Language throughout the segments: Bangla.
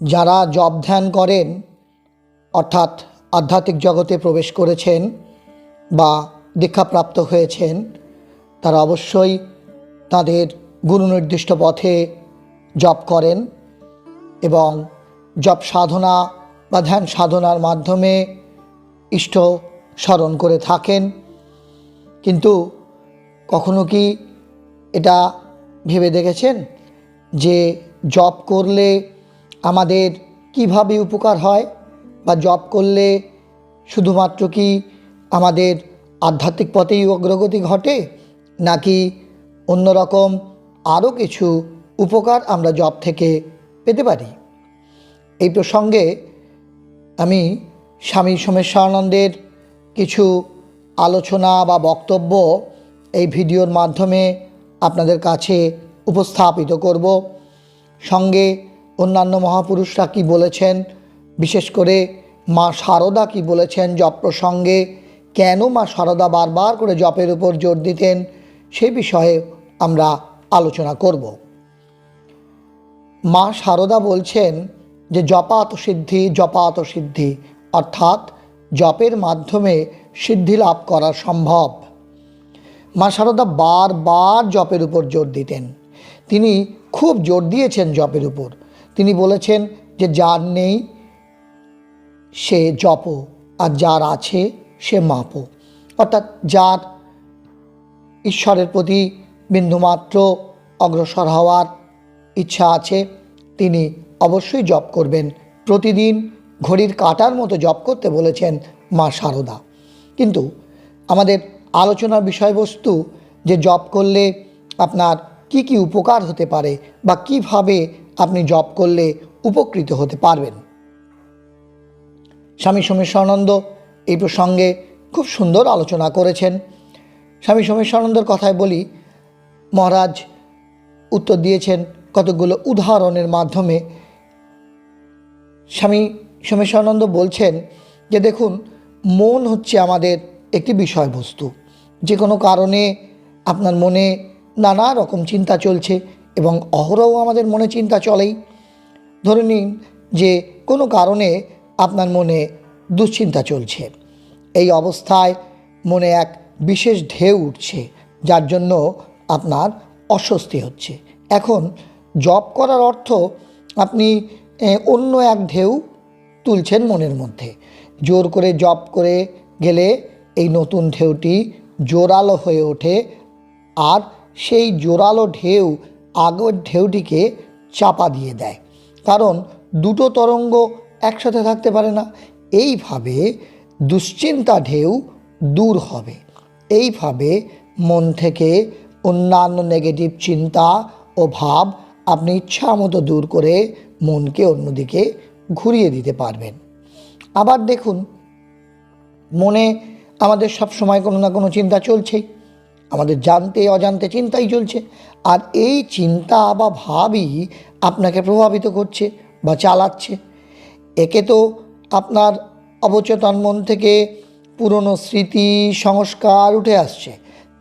যারা জব ধ্যান করেন, অর্থাৎ আধ্যাত্মিক জগতে প্রবেশ করেছেন বা দীক্ষাপ্রাপ্ত হয়েছেন, তারা অবশ্যই তাদের গুরু নির্দিষ্ট পথে জপ করেন এবং জপ সাধনা বা ধ্যান সাধনার মাধ্যমে ইষ্ট স্মরণ করে থাকেন। কিন্তু কখনো কি এটা ভেবে দেখেছেন যে জব করলে আমাদের কীভাবে উপকার হয় বা জব করলে শুধুমাত্র কি আমাদের আধ্যাত্মিক পথেই অগ্রগতি ঘটে, নাকি অন্যরকম আরও কিছু উপকার আমরা জব থেকে পেতে পারি? এই প্রসঙ্গে আমি স্বামী সোমেশ্বরানন্দের কিছু আলোচনা বা বক্তব্য এই ভিডিওর মাধ্যমে আপনাদের কাছে উপস্থাপিত করব। সঙ্গে অন্যান্য মহাপুরুষরা কি বলেছেন? বিশেষ করে মা শারদা কি বলেছেন জপ প্রসঙ্গে? কেন মা শারদা বারবার করে জপের উপর জোর দিতেন? সে বিষয়ে আমরা আলোচনা করব। মা শারদা বলছেন যে জপাত সিদ্ধি জপাত সিদ্ধি, অর্থাৎ জপের মাধ্যমে সিদ্ধি লাভ করা সম্ভব। মা শারদা বারবার জপের উপর জোর দিতেন। তিনি খুব জোর দিয়েছেন জপের উপর। তিনি বলেছেন যে যার নেই, সে জপ, আর যার আছে, সে মাপো। অর্থাৎ যার ঈশ্বরের প্রতি বিন্দুমাত্র অগ্রসর হওয়ার ইচ্ছা আছে, তিনি অবশ্যই জপ করবেন। প্রতিদিন ঘড়ির কাটার মতো জপ করতে বলেছেন মা শারদা কিন্তু আমাদের আলোচনার বিষয়বস্তু যে জপ করলে আপনার কি কি উপকার হতে পারে বা কীভাবে আপনি জপ করলে উপকৃত হতে পারবেন। স্বামী সোমেশ্বরানন্দ এই প্রসঙ্গে খুব সুন্দর আলোচনা করেছেন। স্বামী সোমেশ্বরানন্দর কথায় বলি, মহারাজ উত্তর দিয়েছেন কতগুলো উদাহরণের মাধ্যমে। স্বামী সোমেশ্বরানন্দ বলছেন যে, দেখুন, মন হচ্ছে আমাদের একটি বিষয়বস্তু। যে কোনো কারণে আপনার মনে নানা রকম চিন্তা চলছে এবং অহরহ আমাদের মনে চিন্তা চলেই। ধরে নিন যে কোনো কারণে আপনার মনে দুশ্চিন্তা চলছে। এই অবস্থায় মনে এক বিশেষ ঢেউ উঠছে, যার জন্য আপনার অস্বস্তি হচ্ছে। এখন জব করার অর্থ আপনি অন্য এক ঢেউ তুলছেন মনের মধ্যে। জোর করে জব করে গেলে এই নতুন ঢেউটি জোরালো হয়ে ওঠে, আর সেই জোরালো ঢেউ আগের ঢেউটিকে চাপা দিয়ে দেয়। কারণ দুটো তরঙ্গ একসাথে থাকতে পারে না। এইভাবে দুশ্চিন্তা ঢেউ দূর হবে। এইভাবে মন থেকে অন্যান্য নেগেটিভ চিন্তা ও ভাব আপনি ইচ্ছা মতো দূর করে মনকে অন্যদিকে ঘুরিয়ে দিতে পারবেন। আবার দেখুন, মনে আমাদের সব সময় কোনো না কোনো চিন্তা চলছেই। আমাদের জানতে, অজান্তে চিন্তাই চলছে। আর এই চিন্তা বা ভাবই আপনাকে প্রভাবিত করছে বা চালাচ্ছে। একে তো আপনার অবচেতন মন থেকে পুরনো স্মৃতি, সংস্কার উঠে আসছে।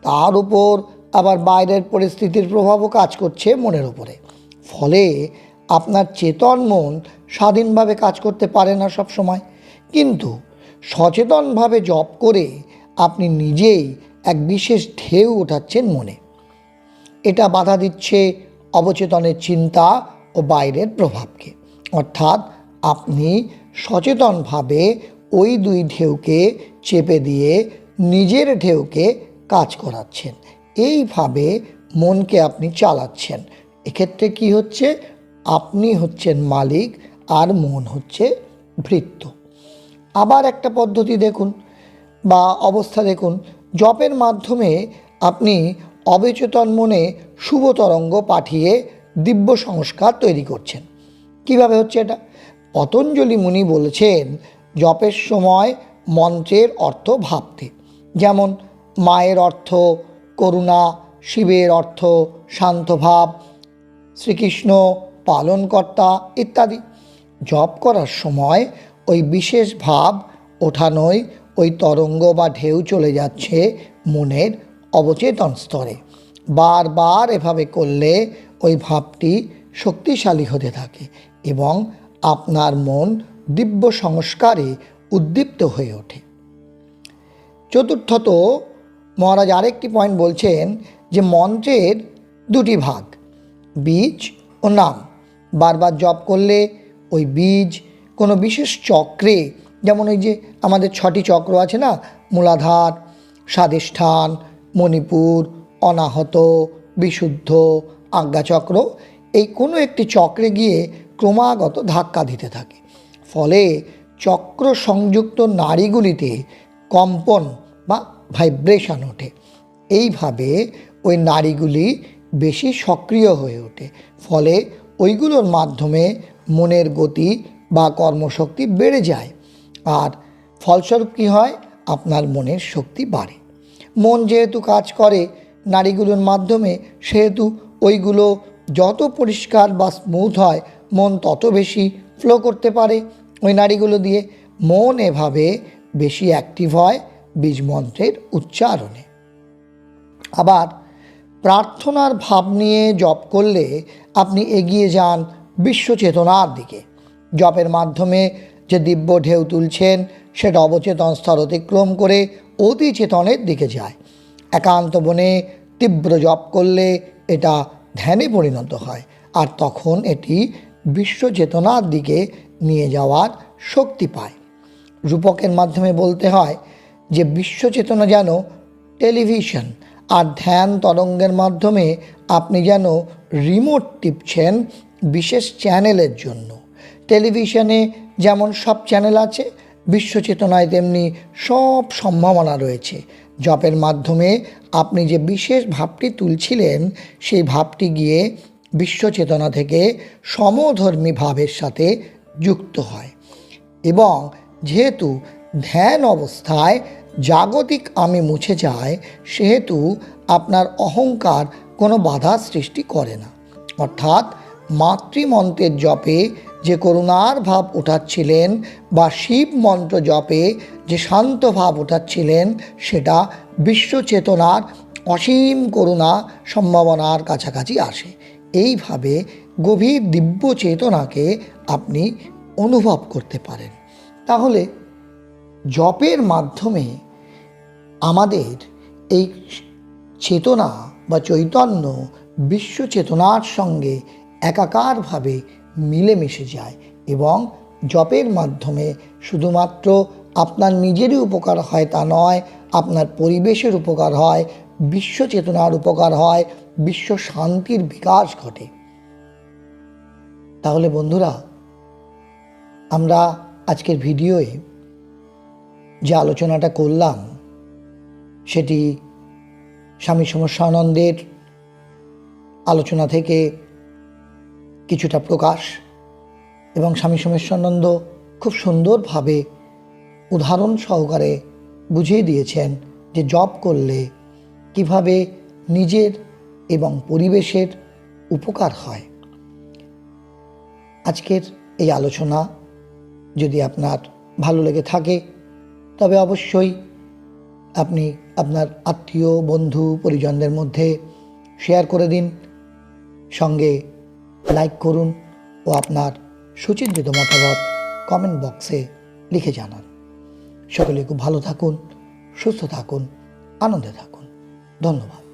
তার উপর আবার বাইরের পরিস্থিতির প্রভাবও কাজ করছে মনের উপরে। ফলে আপনার চেতন মন স্বাধীনভাবে কাজ করতে পারে না সব সময় কিন্তু সচেতনভাবে জপ করে আপনি নিজেই এক বিশেষ ঢেউ ওঠাচ্ছেন মনে। এটা বাধা দিচ্ছে অবচেতনের চিন্তা ও বাইরের প্রভাবকে। অর্থাৎ আপনি সচেতনভাবে ওই দুই ঢেউকে চেপে দিয়ে নিজের ঢেউকে কাজ করাচ্ছেন। এইভাবে মনকে আপনি চালাচ্ছেন। এক্ষেত্রে কি হচ্ছে? আপনি হচ্ছেন মালিক আর মন হচ্ছে ভৃত্য। আবার একটা পদ্ধতি দেখুন বা অবস্থা দেখুন। জপের মাধ্যমে আপনি অবচেতন মনে শুভ তরঙ্গ পাঠিয়ে দিব্য সংস্কার তৈরি করছেন। কীভাবে হচ্ছে এটা? পতঞ্জলি মুনি বলেছেন, জপের সময় মন্ত্রের অর্থ ভাবতে। যেমন, মায়ের অর্থ, করুণা, শিবের অর্থ শান্তভাব শ্রীকৃষ্ণ, পালনকর্তা ইত্যাদি। জপ করার সময় ওই বিশেষ ভাব ওঠানোই ওই তরঙ্গ বা ঢেউ চলে যাচ্ছে মনের অবচেতন স্তরে। বারবার এভাবে করলে ওই ভাবটি শক্তিশালী হতে থাকে এবং আপনার মন দিব্য সংস্কারে উদ্দীপ্ত হয়ে ওঠে। চতুর্থত, মহারাজ আরেকটি পয়েন্ট বলছেন যে মন্ত্রের দুটি ভাগ, বীজ ও নাম। বারবার জপ করলে ওই বীজ কোনো বিশেষ চক্রে যেমন ওই যে আমাদের ছটি চক্র আছে না? মূলাধার, স্বাধিষ্ঠান, মণিপুর, অনাহত, বিশুদ্ধ, আজ্ঞাচক্র। এই কোনো একটি চক্রে গিয়ে ক্রমাগত ধাক্কা দিতে থাকে। ফলে চক্র সংযুক্ত নারীগুলিতে কম্পন বা ভাইব্রেশন ওঠে। এইভাবে ওই নারীগুলি বেশি সক্রিয় হয়ে ওঠে। ফলে ওইগুলোর মাধ্যমে মনের গতি বা কর্মশক্তি বেড়ে যায়। আর ফলস্বরূপ কী হয়? আপনার মনের শক্তি বাড়ে। মন যেহেতু কাজ করে নারীগুলোর মাধ্যমে, সেহেতু ওইগুলো যত পরিষ্কার বা স্মুথ হয়, মন তত বেশি ফ্লো করতে পারে। ওই নারীগুলো দিয়ে মন এভাবে বেশি অ্যাক্টিভ হয় বীজ মন্ত্রের উচ্চারণে। আবার প্রার্থনার ভাব নিয়ে জপ করলে আপনি এগিয়ে যান বিশ্ব চেতনার দিকে। জপের মাধ্যমে যে দিব্য ঢেউ তুলছেন, সেটা অবচেতন স্তর অতিক্রম করে অতি চেতনের দিকে যায়। একান্ত বনে তীব্র জপ করলে এটা ধ্যানে পরিণত হয় আর তখন এটি বিশ্ব চেতনার দিকে নিয়ে যাওয়ার শক্তি পায়। রূপকের মাধ্যমে বলতে হয় যে, বিশ্ব চেতনা যেন টেলিভিশন আর ধ্যান তরঙ্গের মাধ্যমে আপনি যেন রিমোট টিপছেন বিশেষ চ্যানেলের জন্য। টেলিভিশনে যেমন সব চ্যানেল আছে, বিশ্ব চেতনায় তেমনি সব সম্ভাবনা রয়েছে। জপের মাধ্যমে আপনি যে বিশেষ ভাবটি তুলছিলেন, সেই ভাবটি গিয়ে বিশ্ব চেতনা থেকে সমধর্মী ভাবের সাথে যুক্ত হয়। এবং যেহেতু ধ্যান অবস্থায় জাগতিক আমি মুছে যায়, সেহেতু আপনার অহংকার কোনো বাধা সৃষ্টি করে না। অর্থাৎ মাতৃমন্ত্রের জপে যে করুণার ভাব উঠাচ্ছিলেন বা শিব মন্ত্র জপে যে শান্ত ভাব উঠাচ্ছিলেন, সেটা বিশ্ব চেতনার অসীম করুণা সম্ভাবনার কাছাকাছি আসে। এইভাবে গভীর দিব্য চেতনাকে আপনি অনুভব করতে পারেন। তাহলে জপের মাধ্যমে আমাদের এই চেতনা বা চৈতন্য বিশ্ব চেতনার সঙ্গে একাকারভাবে মিলেমিশে যায় এবং জপের মাধ্যমে শুধুমাত্র আপনার নিজেরই উপকার হয় তা নয়, আপনার পরিবেশের উপকার হয়, বিশ্ব চেতনার উপকার হয়, বিশ্ব শান্তির বিকাশ ঘটে। তাহলে বন্ধুরা, আমরা আজকের ভিডিওয়ে যে আলোচনাটা করলাম, সেটি স্বামী সমস্যানন্দের আলোচনা থেকে কিছুটা প্রকাশ এবং স্বামী সমস্যানন্দ খুব সুন্দরভাবে উদাহরণ সহকারে বুঝিয়ে দিয়েছেন যে জব করলে কীভাবে নিজের এবং পরিবেশের উপকার হয়। আজকের এই আলোচনা যদি আপনার ভালো লেগে থাকে, তবে অবশ্যই আপনি আপনার আত্মীয়, বন্ধু, পরিজনদের মধ্যে শেয়ার করে দিন। সঙ্গে লাইক করুন ও আপনার সুচিন্তিত মতামত কমেন্ট বক্সে লিখে জানান। সকলে খুব ভালো থাকুন, সুস্থ থাকুন, আনন্দে থাকুন। ধন্যবাদ।